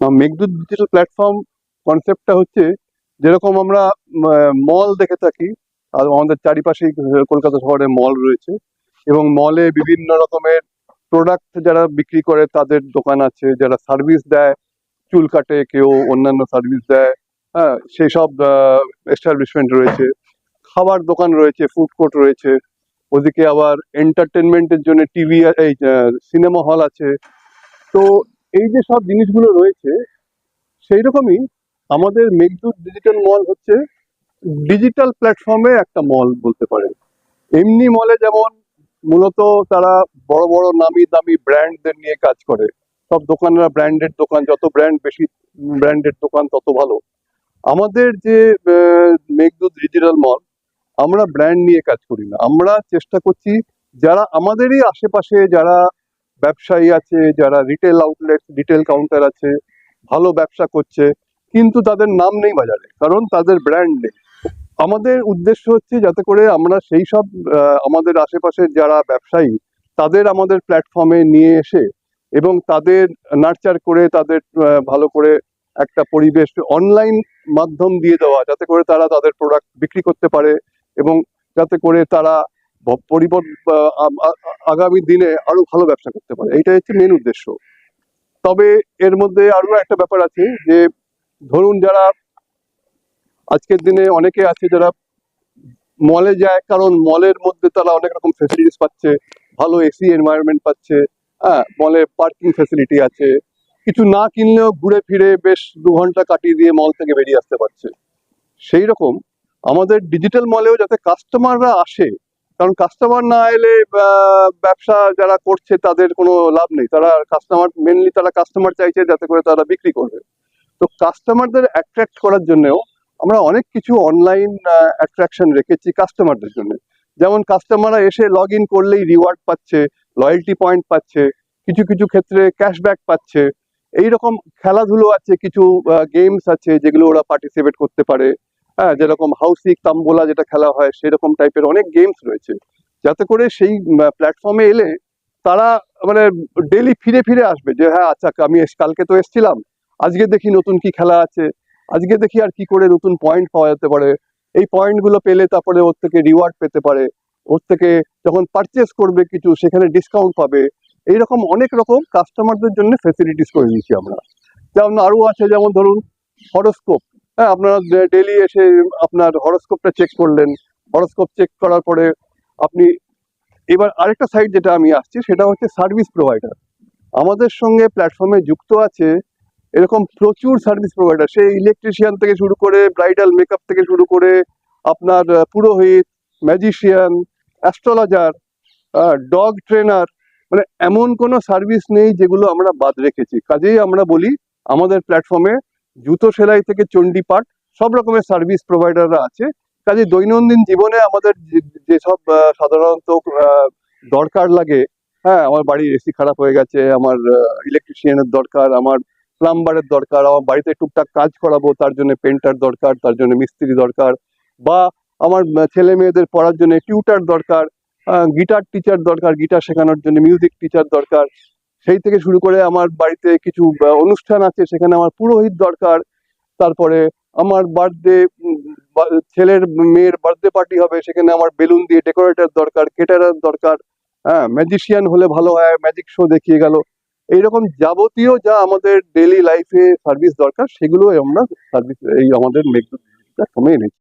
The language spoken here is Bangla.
মেঘদূত ডিজিটাল প্ল্যাটফর্ম কনসেপ্টটা হচ্ছে যেরকম আমরা মল দেখে থাকি আর আমাদের চারিপাশেই আহ, কলকাতা শহরে মল রয়েছে এবং মলে বিভিন্ন রকমের প্রোডাক্ট যারা বিক্রি করে তাদের দোকান আছে যারা সার্ভিস দেয় চুল কাটে কেউ অন্যান্য সার্ভিস দেয় হ্যাঁ সেই সব এস্টাবলিশমেন্ট রয়েছে। খাবার দোকান রয়েছে ফুড কোর্ট রয়েছে ওদিকে আবার এন্টারটেনমেন্টের জন্য টিভি এই সিনেমা হল আছে। তো এই যে সব জিনিসগুলো রয়েছে সেই রকমই আমাদের মেঘদূত ডিজিটাল মল হচ্ছে ডিজিটাল প্ল্যাটফর্মে একটা মল বলতে পারেন। এমনি মলে যেমন মূলত তারা বড় বড় নামি দামি ব্র্যান্ডদের নিয়ে কাজ করে। সব দোকানরা ব্র্যান্ডেড দোকান, যত ব্র্যান্ড বেশি ব্র্যান্ডেড দোকান, তত ভালো। আমাদের যে মেঘদূত ডিজিটাল মল আমরা ব্র্যান্ড নিয়ে কাজ করি না। আমরা চেষ্টা করছি যারা আমাদেরই আশেপাশে যারা ব্যবসায়ী আছে যারা রিটেল আউটলেট রিটেল কাউন্টার আছে ভালো ব্যবসা করছে কিন্তু তাদের নাম নেই বাজারে কারণ তাদের ব্র্যান্ড নেই। আমাদের উদ্দেশ্য হচ্ছে যাতে করে আমরা সেই সব আমাদের আশেপাশে যারা ব্যবসায়ী তাদের আমাদের প্ল্যাটফর্মে নিয়ে এসে এবং তাদের নার্চার করে তাদের ভালো করে একটা পরিবেশ অনলাইন মাধ্যম দিয়ে দেওয়া যাতে করে তারা তাদের প্রোডাক্ট বিক্রি করতে পারে এবং যাতে করে তারা ভ- পরিবর আহ, আ- আ- আগামী দিনে আরও ভালো ব্যবসা করতে পারে। এইটাই হচ্ছে মেন উদ্দেশ্য। তবে এর মধ্যে আরও একটা ব্যাপার আছে যে, ধরুন যারা আজকের দিনে অনেকে আছে যারা মলে যায়, কারণ মলের মধ্যে তারা অনেক রকম ফেসিলিটিস পাচ্ছে, ভালো এসি এনভায়রনমেন্ট পাচ্ছে হ্যাঁ মলে পার্কিং ফেসিলিটি আছে। কিছু না কিনলেও ঘুরে ফিরে বেশ দু ঘণ্টা কাটিয়ে দিয়ে মল থেকে বেরিয়ে আসতে পারছে। সেই রকম আমাদের ডিজিটাল মলেও যাতে কাস্টমাররা আসে কারণ কাস্টমার না এলে ব্যবসা যারা করছে তাদের কোনো লাভ নেই। তারা কাস্টমার মেনলি তারা কাস্টমার চাইছে যাতে করে তারা বিক্রি করবে। তো কাস্টমারদের অ্যাট্রাক্ট করার জন্যও আমরা অনেক কিছু অনলাইন অ্যাট্রাকশন রেখেছি কাস্টমারদের জন্য। যেমন কাস্টমাররা এসে লগ ইন করলেই রিওয়ার্ড পাচ্ছে লয়্যালটি পয়েন্ট পাচ্ছে, কিছু কিছু ক্ষেত্রে ক্যাশব্যাক পাচ্ছে। এই রকম খেলাধুলো আছে, কিছু গেমস আছে যেগুলো ওরা পার্টিসিপেট করতে পারে। হ্যাঁ যেরকম হাউসি তাম্বোলা যেটা খেলা হয়, সেরকম টাইপের অনেক গেমস রয়েছে। যাতে করে সেই প্ল্যাটফর্মে এলে তারা মানে ডেলি ফিরে ফিরে আসবে যে হ্যাঁ আচ্ছা আমি কালকে তো এসছিলাম। আজকে দেখি নতুন কি খেলা আছে। আজকে দেখি আর কি করে নতুন পয়েন্ট পাওয়া যেতে পারে। এই পয়েন্টগুলো পেলে তারপরে ওর থেকে রিওয়ার্ড পেতে পারে। ওর থেকে যখন পারচেস করবে কিছু, সেখানে ডিসকাউন্ট পাবে। এইরকম অনেক রকম কাস্টমারদের জন্য ফেসিলিটিস করে দিয়েছি আমরা। যেমন আরও আছে, যেমন ধরুন হরোস্কোপ হ্যাঁ আপনারা ডেলি এসে আপনার হরস্কোপটা চেক করলেন। হরস্কোপ চেক করার পরে আপনি এবার আরেকটা সাইড যেটা আমি আসছি, সেটা হচ্ছে সার্ভিস প্রোভাইডার আমাদের সঙ্গে প্ল্যাটফর্মে যুক্ত আছে, এরকম প্রচুর সার্ভিস প্রোভাইডার সেই ইলেকট্রিশিয়ান থেকে শুরু করে ব্রাইডাল মেকআপ থেকে শুরু করে, আপনার পুরোহিত ম্যাজিশিয়ান অ্যাস্ট্রোলজার ডগ ট্রেনার মানে এমন কোনো সার্ভিস নেই যেগুলো আমরা বাদ রেখেছি। কাজেই আমরা বলি, আমাদের প্ল্যাটফর্মে জুতো সেলাই থেকে চণ্ডীপাঠ সব রকমের সার্ভিস প্রোভাইডাররা আছে। কাজে দৈনন্দিন জীবনে আমাদের যেসব সাধারণত দরকার লাগে হ্যাঁ আমার বাড়ির এসি খারাপ হয়ে গেছে, আমার ইলেকট্রিশিয়ানের দরকার, আমার প্লাম্বারের দরকার, আমার বাড়িতে টুকটাক কাজ করাবো, তার জন্য পেন্টার দরকার, তার জন্য মিস্ত্রি দরকার, বা আমার ছেলে মেয়েদের পড়ার জন্য টিউটার দরকার গিটার টিচার দরকার গিটার শেখানোর জন্য মিউজিক টিচার দরকার সেই থেকে শুরু করে আমার বাড়িতে কিছু অনুষ্ঠান আছে, সেখানে আমার পুরোহিত দরকার। তারপরে আমার বার্থডে ছেলের মেয়ের বার্থডে পার্টি হবে, সেখানে আমার বেলুন দিয়ে ডেকোরেটর দরকার কেটারার দরকার। হ্যাঁ ম্যাজিশিয়ান হলে ভালো হয় ম্যাজিক শো দেখিয়ে গেল। এইরকম যাবতীয় যা আমাদের ডেলি লাইফে সার্ভিস দরকার সেগুলো আমরা সার্ভিস এই আমাদের মেঘদূত প্ল্যাটফর্মে এনেছি।